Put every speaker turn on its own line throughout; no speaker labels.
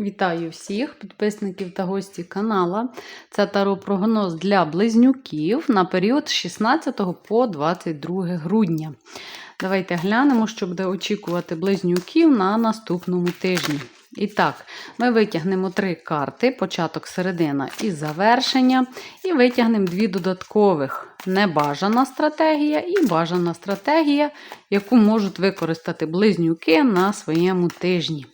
Вітаю всіх підписників та гості канала. Це таро-прогноз для близнюків на період з 16 по 22 грудня. Давайте глянемо, що буде очікувати близнюків на наступному тижні. І так, ми витягнемо три карти: початок, середина і завершення. І витягнемо дві додаткових: небажана стратегія і бажана стратегія, яку можуть використати близнюки на своєму тижні.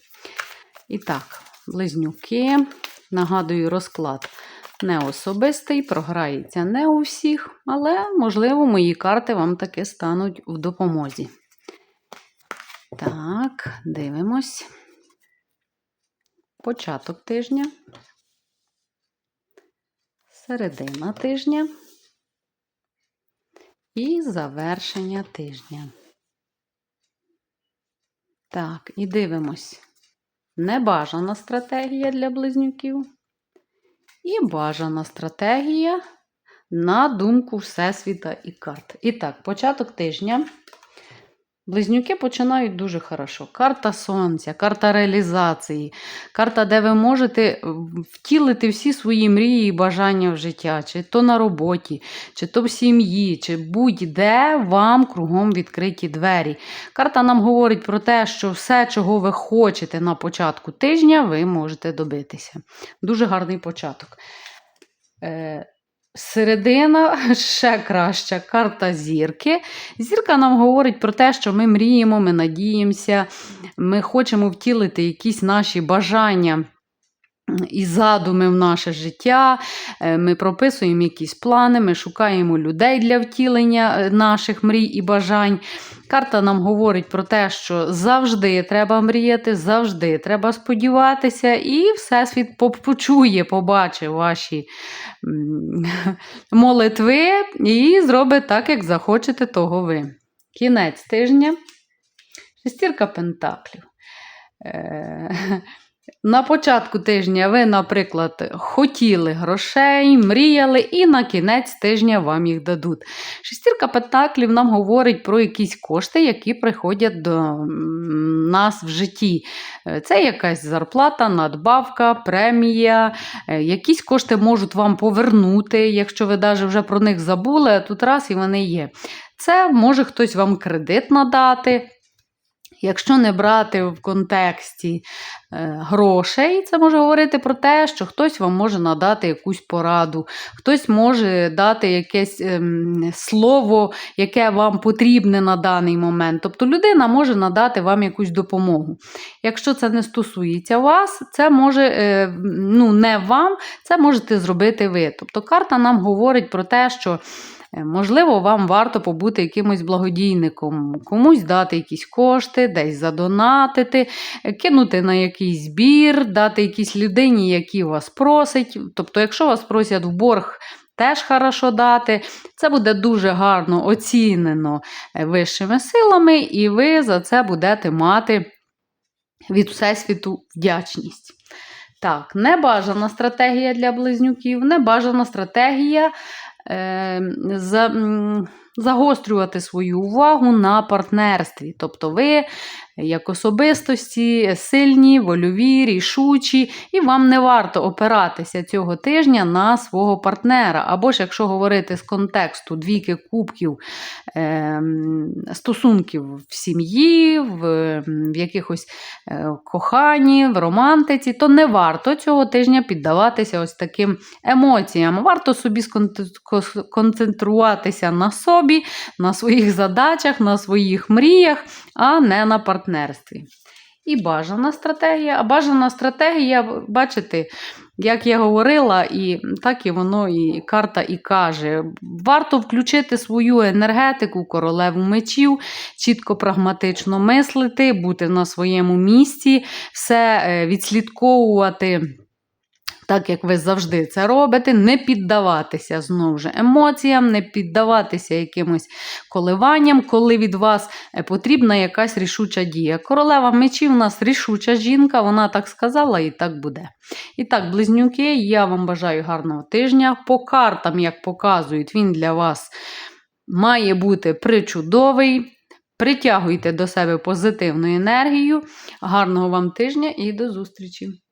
І так, близнюки. Нагадую, розклад не особистий, програється не у всіх, але, можливо, мої карти вам таки стануть в допомозі. Так, дивимось. Початок тижня, середина тижня і завершення тижня. Так, і дивимось. Небажана стратегія для близнюків. І бажана стратегія на думку Всесвіта і карт. І так, початок тижня. Близнюки починають дуже хорошо. Карта сонця, карта реалізації, карта, де ви можете втілити всі свої мрії і бажання в життя, чи то на роботі, чи то в сім'ї, чи будь-де вам кругом відкриті двері. Карта нам говорить про те, що все, чого ви хочете на початку тижня, ви можете добитися. Дуже гарний початок. Середина ще краща карта зірки. Зірка нам говорить про те, що ми мріємо, ми надіємося, ми хочемо втілити якісь наші бажання і задуми в наше життя. Е, ми прописуємо якісь плани, ми шукаємо людей для втілення е, наших мрій і бажань. Карта нам говорить про те, що завжди треба мріяти, завжди треба сподіватися, і Всесвіт почує, побачить ваші молитви і зробить так, як захочете того ви. Кінець тижня. Шестірка пентаклів. На початку тижня ви, наприклад, хотіли грошей, мріяли, і на кінець тижня вам їх дадуть. Шестірка пентаклів нам говорить про якісь кошти, які приходять до нас в житті. Це якась зарплата, надбавка, премія, е, якісь кошти можуть вам повернути, якщо ви навіть вже про них забули, а тут раз і вони є. Це може хтось вам кредит надати. Якщо не брати в контексті е, грошей, це може говорити про те, що хтось вам може надати якусь пораду, хтось може дати якесь е, слово, яке вам потрібне на даний момент. Тобто людина може надати вам якусь допомогу. Якщо це не стосується вас, це може е, ну, не вам, це можете зробити ви. Тобто карта нам говорить про те, що. Е, можливо, вам варто побути якимось благодійником, комусь дати якісь кошти, десь задонатити, е, кинути на якийсь збір, дати якійсь людині, які вас просить. Тобто, якщо вас просять в борг, Теж хорошо дати. Це буде дуже гарно оцінено е, вищими силами, і ви за це будете мати від Всесвіту вдячність. Так, небажана стратегія для близнюків, небажана стратегія за, загострювати свою увагу на партнерстві. Тобто ви, як особистості, сильні, вольові, рішучі, і вам не варто опиратися цього тижня на свого партнера. Або ж, якщо говорити з контексту двійки кубків е, стосунків в сім'ї, в, в якихось е, коханні, в романтиці, то не варто цього тижня піддаватися ось таким емоціям. Варто собі сконцентруватися на собі, на своїх задачах, на своїх мріях, а не на партнерстві. І бажана стратегія. А бажана стратегія, бачите, як я говорила, і так і воно і карта і каже: варто включити свою енергетику, королеву мечів, чітко прагматично мислити, бути на своєму місці, все е, відслідковувати. Так як ви завжди це робите, не піддаватися знову ж емоціям, не піддаватися якимось коливанням, коли від вас е, потрібна якась рішуча дія. Королева мечів у нас рішуча жінка, вона так сказала і так буде. І так, близнюки, я вам бажаю гарного тижня. По картам, як показують, він для вас має бути причудовий. Притягуйте до себе позитивну енергію. Гарного вам тижня і до зустрічі!